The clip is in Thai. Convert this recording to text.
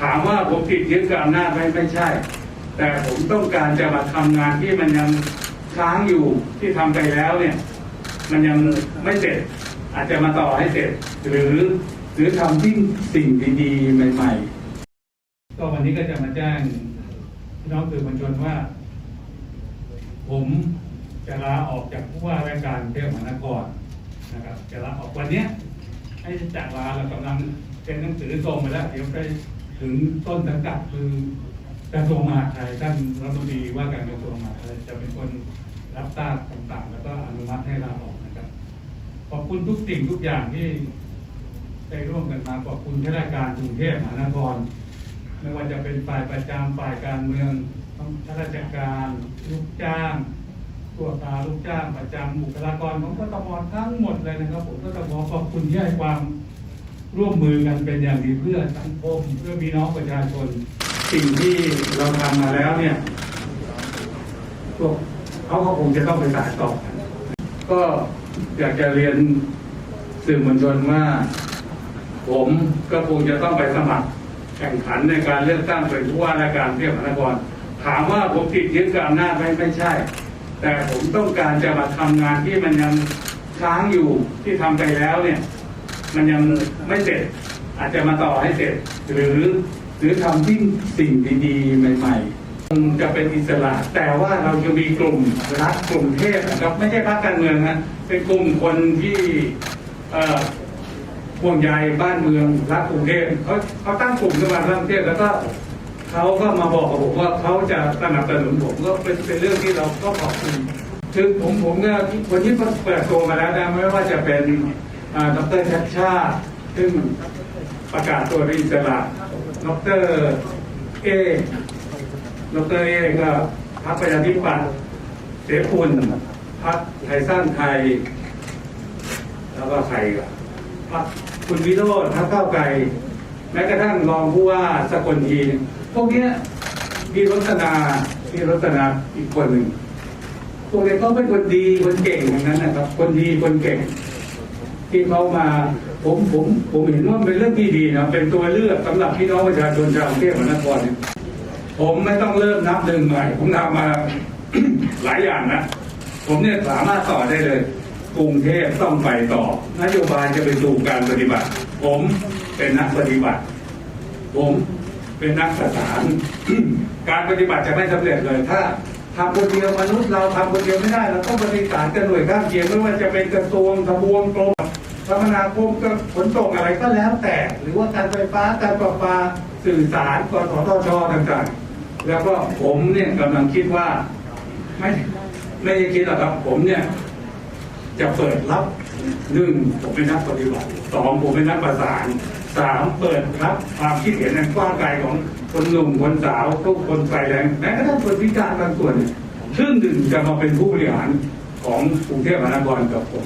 ถามว่าผมติดยึดกับอำนาจไหมไม่ใช่ แต่ผมต้องการจะมาทำงานที่มันยังค้างอยู่ที่ทำไปแล้วเนี่ย มันยังไม่เสร็จ อาจจะมาต่อให้เสร็จ หรือหรือทำที่สิ่งดีๆ ใหม่ ๆ ก็วันนี้ก็จะมาแจ้งพี่น้องสื่อมวลชนว่า ผมจะลาออกจากผู้ว่าราชการกรุงเทพมหานครนะครับ จะลาออกวันนี้ให้จากลาเรากำลังเป็นหนังสือส่งไปแล้ว เดี๋ยวไป ถึงต้นสังกัดคือกระทรวงมหาดไทยท่านรัฐมนตรีว่าการกระทรวงมหาดไทยจะเป็นคนรับทราบคำสั่งแล้วก็อนุมัติให้ลาออกนะครับ ขอบคุณทุกสิ่งทุกอย่างที่ได้ร่วมกันมาขอบคุณข้าราชการกรุงเทพมหานครไม่ว่าจะเป็นฝ่ายประจำฝ่ายการเมืองข้าราชการลูกจ้างตัวตาลูกจ้างประจำบุคลากรของกทมทั้งหมดเลยนะครับ ผมก็ต้องขอขอบคุณที่ให้ความ ร่วมมือกันเป็นอย่างดีเพื่อสังคมเพื่อพี่น้องประชาชน สิ่งที่เราทำมาแล้วเนี่ยพวกเขาก็คงจะต้องไปสานต่อบก็อยากจะเรียนสื่อมวลชนว่าผมก็คงจะต้องไปสมัครแข่งขันในการเลือกตั้งเป็นผู้ว่าราชการเทพมหานครถามว่าผมติดยึดกับอำนาจไหมไม่ใช่ แต่ผมต้องการจะมาทำงานที่มันยังค้างอยู่ที่ทำไปแล้วเนี่ย มันยังไม่เสร็จ อาจจะมาต่อให้เสร็จ หรือหรือทำที่สิ่งดีๆ ใหม่ๆคงจะเป็นอิสระ แต่ว่าเราจะมีกลุ่มรักกลุ่มเทพนะครับไม่ใช่พรรคการเมืองนะเป็นกลุ่มคนที่อ่อห่วงใยบ้านเมืองรักกรุงเทพเขาเขาตั้งกลุ่มขึ้นมารักกรุงเทพแล้วก็เขาก็มาบอกกับผมว่าเขาจะสนับสนุนผมก็เป็นเป็นเรื่องที่เราก็ขอบคุณคือผมผมเนี่ยวันนี้เปิดตัวมาแล้วนะไม่ว่าจะเป็น ดรชัดชาติ ซึ่งประกาศตัวเป็นอิสระดรเอดรเอก็พรรคประชาธิปัตย์เสพุนพรรคไทยสร้างไทย แล้วก็ใครอีกันพรรคคุณวิโรธพรรคก้าวไกล แม้กระทั่งรองผู้ว่าสกลทีพวกนี้ยพี่รสนาพี่รสนาอีกคนหนึ่งพวกนี้เขาเป็นคนดีคนเก่งอย่างนั้นนะครับ คนดีคนเก่ง ที่เขามาผมผมผมเห็นว่าเป็นเรื่องที่ดีนะเป็นตัวเลือกสำหรับพี่น้องประชาชนชาวกรุงเทพมหานครเนี่ยผมไม่ต้องเริ่มนับหนึ่งใหม่ผมทำมาหลายอย่างนะผมเนี่ยสามารถต่อได้เลย กรุงเทพต้องไปต่อนโยบายจะไปสู่การปฏิบัติ ผมเป็นนักปฏิบัติ ผมเป็นนักสถานการปฏิบัติจะไม่สำเร็จเลยถ้าทำคนเดียวมนุษย์เราทำคนเดียวไม่ได้เราต้องบริการกันหน่วยข้างเคียงไม่ว่าจะเป็นกระทรวงทบวงกรม มนาคมก็ขนส่งอะไรก็แล้วแต่ หรือว่าการไฟฟ้าการประปาสื่อสารกสทชต่างๆ แล้วก็ผมเนี่ยกำลังคิดว่า ไม่ไม่ได้คิดหรอกครับ ผมเนี่ยจะเปิดรับหนึ่งผมเป็นนักปฏิบัติสองผมเป็นนักประสานสามเปิดรับความคิดเห็นในกว้างไกลของคนหนุ่มคนสาวทุกคนไฟแรงแม้กระทั่งคนพิการบางส่วนซึ่งหนึ่งจะมาเป็นผู้บริหารของกรุงเทพมหานครกับผม